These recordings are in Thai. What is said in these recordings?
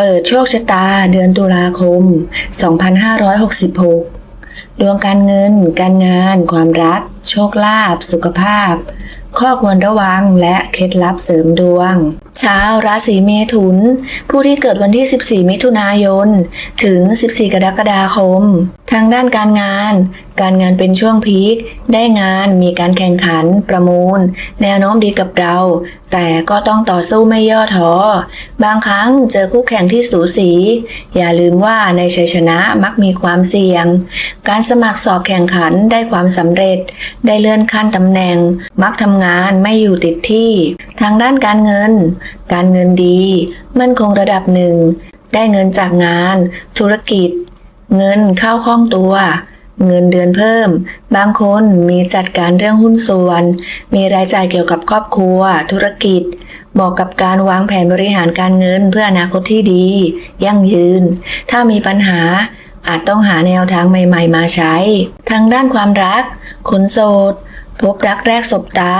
เปิดโชคชะตาเดือนตุลาคม 2566 ดวงการเงิน การงาน ความรัก โชคลาภ สุขภาพ ข้อควรระวังและเคล็ดลับเสริมดวง ชาวราศีเมถุน ผู้ที่เกิดวันที่ 14 มิถุนายน ถึง 14 กรกฎาคม ทางด้านการงาน การงานเป็นช่วงพีค ได้งานมีการแข่งขันประมูล แนวโน้มดีกับเรา แต่ก็ต้องต่อสู้ไม่ย่อท้อ บางครั้งเจอคู่แข่งที่สูสี อย่าลืมว่าในชัยชนะมักมีความเสี่ยง การสมัครสอบแข่งขันได้ความสำเร็จ ได้เลื่อนขั้นตำแหน่ง มักทำงานไม่อยู่ติดที่ ทางด้านการเงินการเงินดี มั่นคงระดับหนึ่ง ได้เงินจากงาน ธุรกิจ เงินเข้าคล่องตัว เงินเดือนเพิ่ม บางคนมีจัดการเรื่องหุ้นส่วน มีรายจ่ายเกี่ยวกับครอบครัว ธุรกิจเหมาะกับการวางแผนบริหารการเงินเพื่ออนาคตที่ดี ยั่งยืน ถ้ามีปัญหาอาจต้องหาแนวทางใหม่ ๆ มาใช้ ทางด้านความรัก คนโสด พบรักแรกสบตา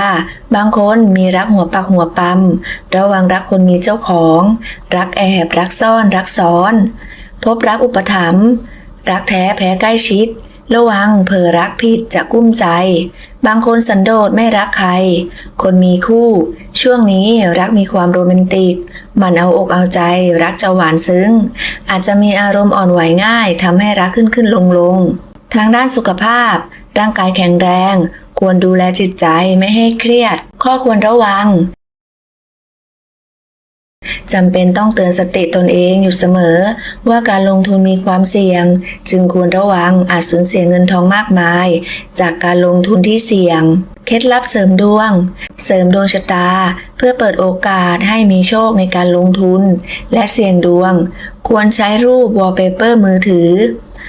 บางคนมีรักหัวปักหัวปั๊มระวังรักคนมีเจ้าของ รักแอบรักซ่อน รักซ้อน พบรักอุปถัมภ์รักแท้แพ้ใกล้ชิด ระวังเผลอรักผิดจะกุ้มใจ บางคนสันโดษไม่รักใคร คนมีคู่ ช่วงนี้รักมีความโรแมนติก มันเอาอกเอาใจ รักจะหวานซึ้ง อาจจะมีอารมณ์อ่อนไหวง่ายทำให้รักขึ้นขึ้นลงลงทางด้านสุขภาพ ร่างกายแข็งแรง ควรดูแลจิตใจไม่ให้เครียด ข้อควรระวังจำเป็นต้องเตือนสติตนเองอยู่เสมอ ว่าการลงทุนมีความเสี่ยง จึงควรระวังอาจสูญเสียเงินทองมากมาย จากการลงทุนที่เสี่ยง เคล็ดลับเสริมดวง เสริมดวงชะตา เพื่อเปิดโอกาสให้มีโชคในการลงทุน และเสี่ยงดวง ควรใช้รูปวอลเปเปอร์มือถือ